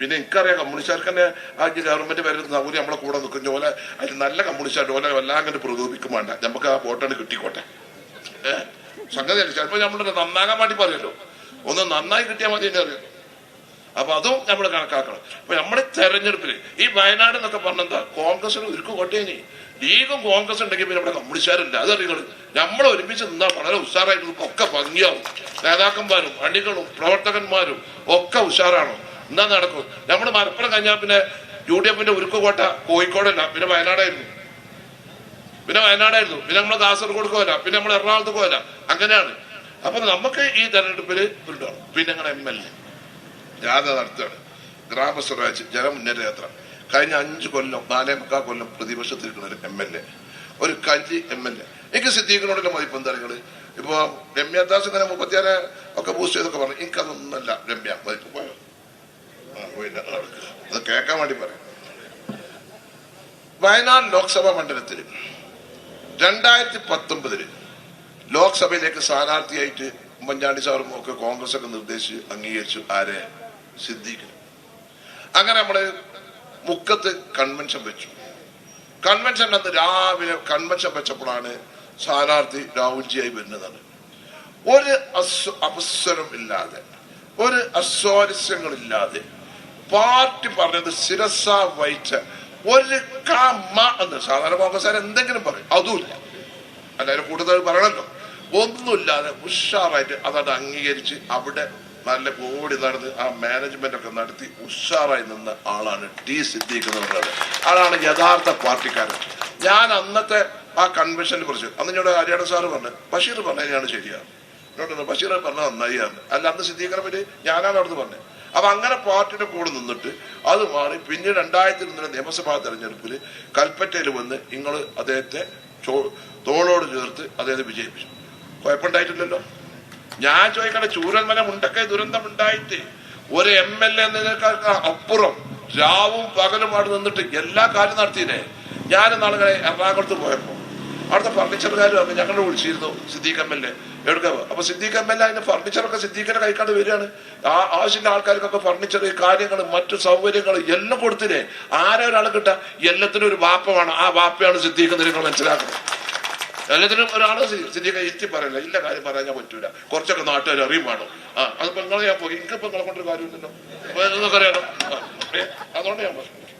പിന്നെ എനിക്കറിയാം കമ്മ്യൂണിസ്റ്റുകാർക്ക് തന്നെ ആ ഗവൺമെന്റ് വരുന്ന സൗകര്യം നമ്മളെ കൂടെ നിൽക്കുന്ന പോലെ അതിൽ നല്ല കമ്മ്യൂണിസ്റ്റ് ഓലെ എല്ലാം അങ്ങോട്ട് പ്രകോപിക്കും വേണ്ട. നമുക്ക് ആ വോട്ടാണ് കിട്ടിക്കോട്ടെ. സംഗതി അല്ല ചിലപ്പോൾ നമ്മൾ നന്നാകാൻ വേണ്ടി പറയുമല്ലോ ഒന്ന് നന്നായി കിട്ടിയാൽ മതി എന്നെ അറിയാം. അപ്പൊ അതും നമ്മൾ കണക്കാക്കണം. അപ്പൊ നമ്മുടെ തെരഞ്ഞെടുപ്പിൽ ഈ വയനാട് എന്നൊക്കെ പറഞ്ഞെന്താ കോൺഗ്രസിന് ഒരുക്കും കൊട്ടേനി ലീഗും കോൺഗ്രസ് ഉണ്ടെങ്കിൽ പിന്നെ നമ്മുടെ കമ്മ്യൂണിസ്റ്റുകാരില്ല അതറിയുന്നത് നമ്മൾ ഒരുമിച്ച് നിന്നാൽ വളരെ ഉഷാറായിട്ട് ഒക്കെ ഭംഗിയാവും. നേതാക്കന്മാരും അണികളും പ്രവർത്തകന്മാരും ഒക്കെ ഉഷാറാണ്. എന്നാ നടക്കും? നമ്മൾ മലപ്പുറം കഴിഞ്ഞാൽ പിന്നെ യു ഡി എഫിന്റെ ഉരുക്കുകോട്ട കോഴിക്കോടല്ല പിന്നെ വയനാടായിരുന്നു. പിന്നെ വയനാടായിരുന്നു. പിന്നെ നമ്മൾ കാസർഗോഡ് പോല പിന്നെ നമ്മൾ എറണാകുളത്ത് പോല അങ്ങനെയാണ്. അപ്പൊ നമുക്ക് ഈ തെരഞ്ഞെടുപ്പിൽ ഉണ്ടാവും പിന്നെ ഞങ്ങളുടെ എം എൽ എ. ജാഥ നടത്തുകയാണ്. ഗ്രാമസ്വരാജ് ജനമുന്നേറ്റ യാത്ര. കഴിഞ്ഞ അഞ്ച് കൊല്ലം നാലേ മുക്കാൽ കൊല്ലം പ്രതിപക്ഷത്തിരിക്കുന്ന ഒരു എം എൽ എ. ഒരു കഞ്ചി എം എൽ എ. എനിക്ക് സിദ്ദീഖിനോടുള്ള മതിപ്പ് എന്താ നിങ്ങൾ ഇപ്പൊ രമ്യ ദാസ് ഇങ്ങനെ മുപ്പത്തിയാറ് ഒക്കെ ബൂസ്റ്റ് ചെയ്തൊക്കെ പറഞ്ഞു. എനിക്കതൊന്നല്ല രമ്യ മതിപ്പ് പോയോ ആ, പോയില്ല. കേൾക്കാൻ വേണ്ടി പറയാം. വയനാട് ലോക്സഭാ മണ്ഡലത്തിൽ രണ്ടായിരത്തി പത്തൊമ്പതിൽ ലോക്സഭയിലേക്ക് സ്ഥാനാർത്ഥിയായിട്ട് ഉമ്മൻചാണ്ടി സാറും ഒക്കെ കോൺഗ്രസ് ഒക്കെ നിർദ്ദേശിച്ച് അംഗീകരിച്ചു. ആരെ? സിദ്ദീഖിന്. അങ്ങനെ നമ്മൾ മുക്കത്ത് കൺവെൻഷൻ വെച്ചു. കൺവെൻഷൻ അന്ന് രാവിലെ കൺവെൻഷൻ വെച്ചപ്പോഴാണ് സ്ഥാനാർത്ഥി രാഹുൽജിയായി വരുന്നതാണ്. ഒരു അസ്വ അവസരം ഇല്ലാതെ ഒരു അസ്വാരസ്യങ്ങളില്ലാതെ പാർട്ടി പറഞ്ഞത് ശിരസ വഹിച്ച ഒരു കാമ എന്ന് സാധാരണ കോൺഗ്രസ്സുകാർ എന്തെങ്കിലും പറയും. അതുമില്ല. എല്ലാവരും കൂടുതൽ പറയണല്ലോ. ഒന്നുമില്ലാതെ ഉഷാറായിട്ട് അതത് അംഗീകരിച്ച് അവിടെ നല്ല കോടി നടന്ന് ആ മാനേജ്മെന്റ് ഒക്കെ നടത്തി ഉഷാറായി നിന്ന ആളാണ് ടി സിദ്ദീഖ് എന്ന് പറയുന്നത് ആളാണ് യഥാർത്ഥ പാർട്ടിക്കാരൻ. ഞാൻ അന്നത്തെ ആ കൺവെൻഷനിൽ കുറിച്ച് അന്ന് ഞാൻ ഹരിയാണ സാറ് പറഞ്ഞു ബഷീർ പറഞ്ഞതിനാണ് ശരിയാണ് ബഷീർ പറഞ്ഞത് നന്നായി അല്ല അന്ന് സിദ്ദീഖിനെ പറ്റി ഞാനാണ് അവിടുന്ന് പറഞ്ഞത്. അപ്പൊ അങ്ങനെ പാർട്ടിയുടെ കൂടെ നിന്നിട്ട് അത് മാറി പിന്നെ രണ്ടായിരത്തി ഒന്നിലെ നിയമസഭാ തെരഞ്ഞെടുപ്പിൽ കൽപ്പറ്റയിൽ വന്ന് നിങ്ങൾ അദ്ദേഹത്തെ തോളോട് ചേർത്ത് അദ്ദേഹത്തെ വിജയിപ്പിച്ചു. കുഴപ്പമുണ്ടായിട്ടില്ലല്ലോ. ഞാൻ ചോദിക്കട്ടെ ചൂരന്മല മുണ്ടക്കൈ ദുരന്തം ഉണ്ടായിട്ട് ഒരു എം എൽ എ എന്നതിനേക്കാൾ അപ്പുറം രാവും പകലും അവിടെ നിന്നിട്ട് എല്ലാ കാര്യം നടത്തിയില്ലേ? ഞാൻ നാളുകളെ എറണാകുളത്ത് പോയപ്പോ അവിടുത്തെ ഫർണിച്ചറുകാർ വന്ന് ഞങ്ങളെ വിളിച്ചിരുന്നു സിദ്ദീഖ് എം എൽ എ. എടുക്കുക അപ്പൊ സിദ്ദീഖ് എം എൽ എ അതിന്റെ ഫർണിച്ചറൊക്കെ സിദ്ദീഖിന്റെ കൈക്കാണ്ട് വരികയാണ്. ആ ആവശ്യമില്ല ആൾക്കാർക്കൊക്കെ ഫർണിച്ചർ കാര്യങ്ങൾ മറ്റു സൗകര്യങ്ങൾ എല്ലാം കൊടുത്തില്ലേ? ആരെ ഒരാൾ കിട്ടാ? എല്ലാത്തിനും ഒരു വാപ്പ വേണം ആ വാപ്പയാണ് സിദ്ദീഖ് നിങ്ങൾ മനസ്സിലാക്കുന്നത്. എല്ലാത്തിനും ഒരാൾ സിദ്ദീഖ് എത്തി പറയില്ല. ഇല്ല കാര്യം പറയാൻ ഞാൻ പറ്റൂല. കുറച്ചൊക്കെ നാട്ടുകാർ അറിയും വേണം. ആ അതിപ്പോ നിങ്ങളെ ഞാൻ പോയി. എനിക്കിപ്പോ നിങ്ങളെ കൊണ്ടൊരു കാര്യമില്ലല്ലോ നിങ്ങൾക്കറിയാലോ അതുകൊണ്ട് ഞാൻ പറഞ്ഞു